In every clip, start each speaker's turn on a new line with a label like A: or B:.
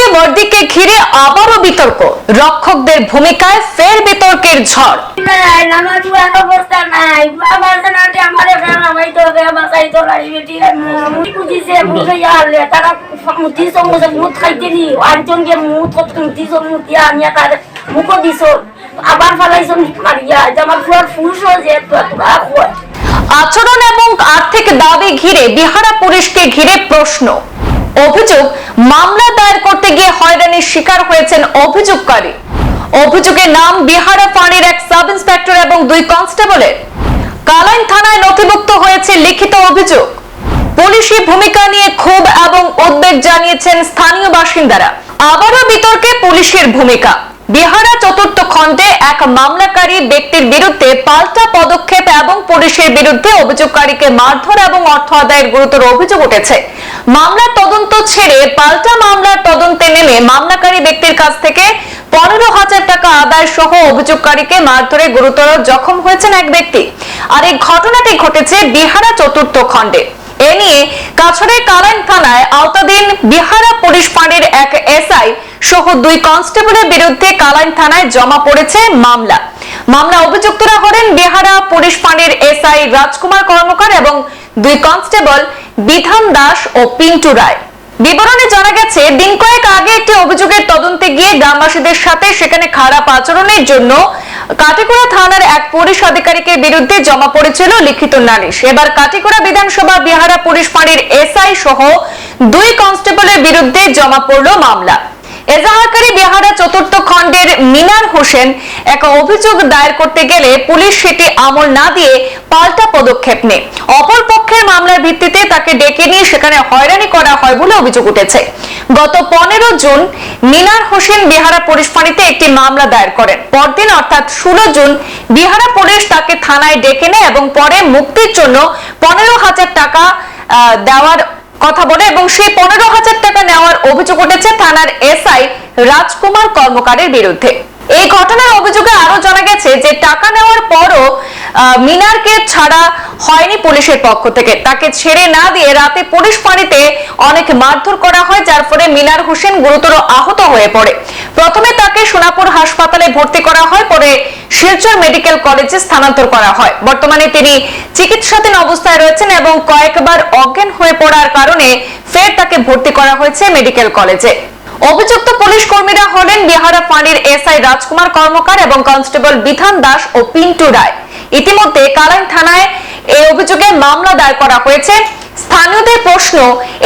A: শাসकीय বর্দিকে ঘিরে আবারও বিতর্ক। রক্ষকদের ভূমিকায় ফের বিতর্কের ঝড়।
B: আবার মারিয়া। আমার ফুয়ার ফুস
A: আচরণ এবং আর্থিক দাবি ঘিরে বিহারা পুলিশকে ঘিরে প্রশ্ন। অভিযোগ মামলা দায়ের করতে গিয়ে হয়রানির শিকার হয়েছেন অভিযোগকারী। অভিযোগের নাম বিহারা ফাঁড়ির এক সাব ইন্সপেক্টর এবং দুই কনস্টেবলের। কালাইন থানায় নথিভুক্ত হয়েছে লিখিত অভিযোগ। পুলিশি ভূমিকা নিয়ে ক্ষোভ এবং উদ্বেগ জানিয়েছেন স্থানীয় বাসিন্দারা। আবারও বিতর্কে পুলিশের ভূমিকা। বিহারা চতুর্থ খণ্ডে এক মামলাকারী ব্যক্তির বিরুদ্ধে পাল্টা পদক্ষেপ এবং পুলিশের বিরুদ্ধে অভিযোগকারীকে মারধর এবং অর্থ আদায়ের গুরুতর অভিযোগ উঠেছে। মামলার তদন্ত ছেড়ে পাল্টা মামলার তদন্তে নেমে মামলাকারী ব্যক্তির কাছ থেকে পনেরো হাজার টাকা আদায় সহ অভিযোগকারীকে মারধরে গুরুতর জখম হয়েছেন এক ব্যক্তি। আর এই ঘটনাটি ঘটেছে বিহারা চতুর্থ খণ্ডে। এ নিয়ে কাছড়ের কালাইন থানায় আওতাধীন বিহারা পুলিশ ফাঁড়ির এক এসআই সহ দুই কনস্টেবলের বিরুদ্ধে কালাইন থানায় জমা পড়েছে মামলা। মামলা অভিযুক্তরা হলেন বিহারা পুলিশ ফাঁড়ির এসআই রাজকুমার কর্মকার এবং দুই কনস্টেবল বিধান দাস ও পিন্টু রায়। বিবরণে জানা গেছে, দিন কয়েক আগে একটি অভিযোগের তদন্তে গিয়ে গ্রামবাসীদের সাথে সেখানে খারাপ আচরণের জন্য কাটিকুড়া থানার এক পুলিশ আধিকারিকের বিরুদ্ধে জমা পড়েছিল লিখিত নালিশ। এবার কাটিকুড়া বিধানসভা বিহারা পুলিশ ফাঁড়ির এসআই সহ দুই কনস্টেবলের বিরুদ্ধে জমা পড়ল মামলা। এজাহারকারী বিহারা চতুর্থ খণ্ডের মিনার হোসেন এক অভিযোগ দায়ের করতে গেলে পুলিশ সেটি আমল না দিয়ে পাল্টা পদক্ষেপ নেয়। অপর পক্ষের মামলার ভিত্তিতে তাকে ডেকে নিয়ে সেখানে হয়রানি করা হয় বলে অভিযোগ উঠেছে। গত পনেরো জুন মিনার হোসেন বিহারা পুলিশ ফাঁড়িতে একটি মামলা দায়ের করেন। পরদিন অর্থাৎ ষোলো জুন বিহারা পুলিশ তাকে থানায় ডেকে নেয় এবং পরে মুক্তির জন্য পনেরো হাজার টাকা দেওয়ার কথা বলে এবং সেই পনেরো হাজার টাকা নেওয়ার অভিযোগ উঠেছে থানার এসআই রাজকুমার কর্মকারের বিরুদ্ধে। এই ঘটনার অভিযোগে আরও জানা গেছে যে টাকা নেওয়ার পরও মিনারকে ছাড়া হয়নি পুলিশের পক্ষ থেকে। তাকে ছেড়ে না দিয়ে রাতে পুলিশ ফাঁড়িতে অনেক মারধর করা হয়, যার ফলে মিনার হোসেন গুরুতর আহত হয়ে পড়ে। প্রথমে তাকে সোনাপুর হাসপাতালে ভর্তি করা হয়, পরে শিলচর মেডিকেল কলেজে স্থানান্তর করা হয়। বর্তমানে তিনি চিকিৎসাধীন অবস্থায় রয়েছেন এবং কয়েকবার হয়ে পড়ার কারণে ফের তাকে ভর্তি করা হয়েছে মেডিকেল কলেজে। অভিযুক্ত পুলিশ কর্মীরা হলেন বিহারা ফাঁড়ির এসআই রাজকুমার কর্মকার এবং কনস্টেবল বিধান দাস ও পিন্টু রায়। ইতিমধ্যে কালাইন থানায় এই অভিযোগে মামলা দায়ের করা হয়েছে। স্থানীয়দের প্রশ্ন,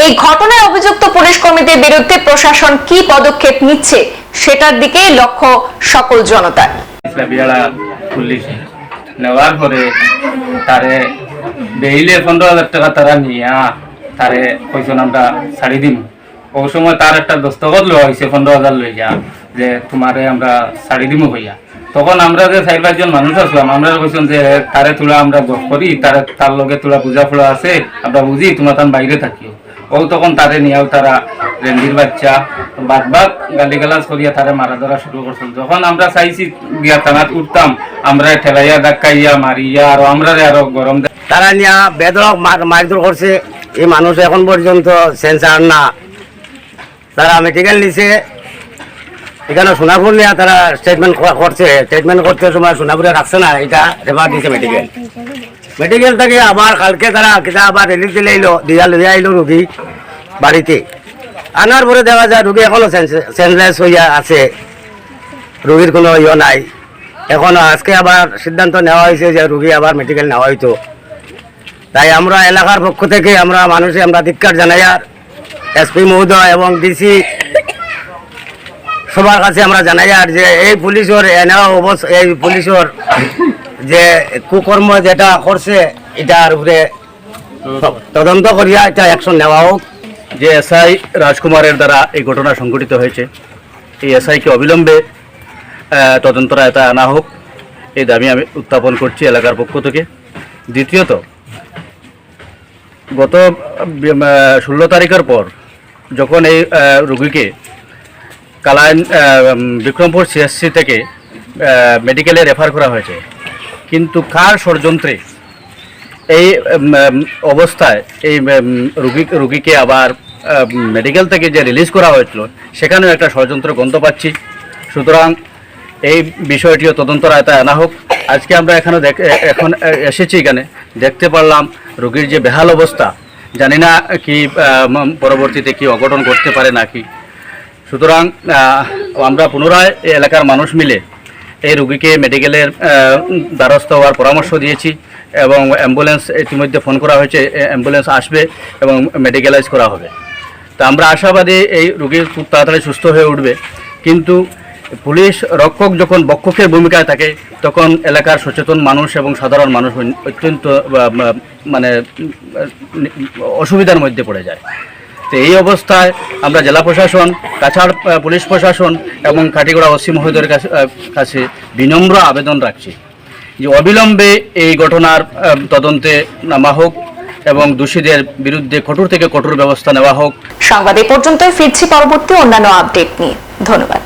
A: এই ঘটনায় অভিযুক্ত পুলিশ কর্মীদের বিরুদ্ধে প্রশাসন কি পদক্ষেপ নিচ্ছে, সেটার দিকে লক্ষ্য সকল জনতার।
C: নেওয়ার পরে তারে বেইলে পনেরো হাজার টাকা তারা নিয়া তারে কইসন আমরা ছাড়ি দিম। ও সময় তার একটা দস্তখত লওয়া হয়েছে পনেরো হাজার লই যা যে তোমারে আমরা ছাড়ি দিমু হইয়া। তখন আমরা যে চার পাঁচজন মানুষ আসলাম আমরা কইছেন যে তারে তোলা আমরা গপ করি, তারে তার লগে তোলা পূজা ফুলা আছে, আমরা বুঝি তোমার তার বাইরে থাকিও। ও তখন তারে নিয়াও তারা রেন্দির বাচ্চা। বাদ বাদ গালি গালাজ করিয়া তারে মারা ধরা শুরু করছিল যখন আমরা চাইছি গিয়া থানাত উঠতাম, আমরা ঠেলাইয়া ধাক্কাইয়া মারিয়া আর আমরা আরও গরম
D: তারা নিয়ে বেদরক মার- মারধর করছে এই মানুষ এখন পর্যন্ত সেন্সার না। তারা মেডিকেল নিছে। এখানে সোনাপুর নিয়ে তারা স্টেটমেন্ট করছে স্টেটমেন্ট করতে সময় সোনাপুরে রাখছে না এটা রেফার দিছে মেডিকেল মেডিকেল থেকে আবার কালকে তারা কিতা আবার রিলিজ দিলে এলো দিয়া লইয়া আইলো রুগী বাড়িতে আনার পরে দেখা যায়, রুগী এখনও সেন্সলেস হইয়া আছে। রুগীর কোনো ইয়ে নাই। এখন আজকে আবার সিদ্ধান্ত নেওয়া হয়েছে যে রুগী আবার মেডিকেল নেওয়া হইতো। তাই আমরা এলাকার পক্ষ থেকে আমরা মানুষে আমরা ধিক্কার জানাই আর এসপি মহোদয় এবং ডিসি সবার কাছে আমরা জানাই আর যে এই পুলিশের এনে অবস্থা এই পুলিশের যে কুকর্ম যেটা করছে, এটার উপরে তদন্ত করিয়া এটা অ্যাকশন নেওয়া হোক।
E: যে এসআই রাজকুমারের দ্বারা এই ঘটনা সংঘটিত হয়েছে এই এসআইকে অবিলম্বে আহ, তদন্তরা এটা আনা হোক এই দাবি আমি উত্থাপন করছি এলাকার পক্ষ থেকে। দ্বিতীয়ত গত ষোলো তারিখের পর যখন এই রুগীকে কালাইন বিক্রমপুর সিএসসি থেকে মেডিকেলে রেফার করা হয়েছে কিন্তু কার ষড়যন্ত্রে এই অবস্থায় এই রুগী রুগীকে আবার মেডিকেল থেকে যে রিলিজ করা হয়েছিল, সেখানেও একটা ষড়যন্ত্র গন্ধ পাচ্ছি। সুতরাং এই বিষয়টিও তদন্ত আয়তায় আনা হোক। আজকে আমরা এখানে এখন এসেছি এখানে। দেখতে পারলাম রোগীর যে বেহাল অবস্থা। জানি না কি পরবর্তীতে কি অঘটন করতে পারে নাকি। সুতরাং আমরা পুনরায় এলাকার মানুষ মিলে এই রুগীকে মেডিকেলের দ্বারস্থ হওয়ার পরামর্শ দিয়েছি এবং অ্যাম্বুলেন্স ইতিমধ্যে ফোন করা হয়েছে। অ্যাম্বুলেন্স আসবে এবং মেডিকেলাইজ করা হবে। তা আমরা আশাবাদী এই রোগী খুব তাড়াতাড়ি সুস্থ হয়ে উঠবে। কিন্তু পুলিশ রক্ষক যখন বক্ষকের ভূমিকায় থাকে, তখন এলাকার সচেতন মানুষ এবং সাধারণ মানুষ অত্যন্ত মানে অসুবিধার মধ্যে পড়ে যায়। তো এই অবস্থায় আমরা জেলা প্রশাসন, কাছাড় পুলিশ প্রশাসন এবং কাটিগড়া ওসি মহোদয়ের কাছে বিনম্র আবেদন রাখছি যে অবিলম্বে এই ঘটনার তদন্তে নামা হোক। এবং দোষীদের বিরুদ্ধে কঠোর থেকে কঠোর ব্যবস্থা নেওয়া হোক।
A: সংবাদ এ পর্যন্তই, ফিরছি পরবর্তী অন্যান্য আপডেট নিয়ে। ধন্যবাদ।